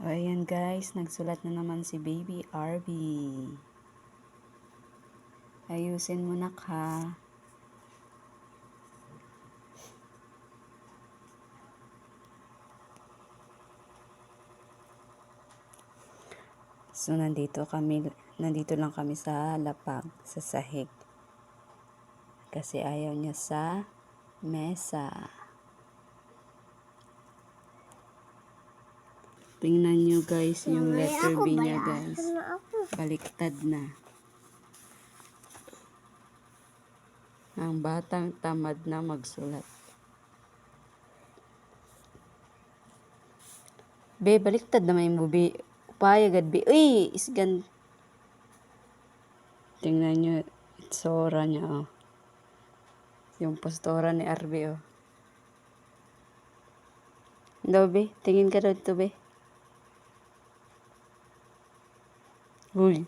O, ayan guys, nagsulat na naman si Baby RB. Ayusin mo na ka. So, nandito kami, nandito lang kami sa lapag, sa sahig. Kasi ayaw niya sa mesa. Tingnan nyo guys yung letter B niya guys. Baliktad na. Ang batang tamad na magsulat. Be, baliktad na may mubi. Upaya gad be. Uy, isgan. Tingnan nyo, itsura niya oh. Yung postura ni Arby oh. Daw be, tingin ka daw ito be. Uy.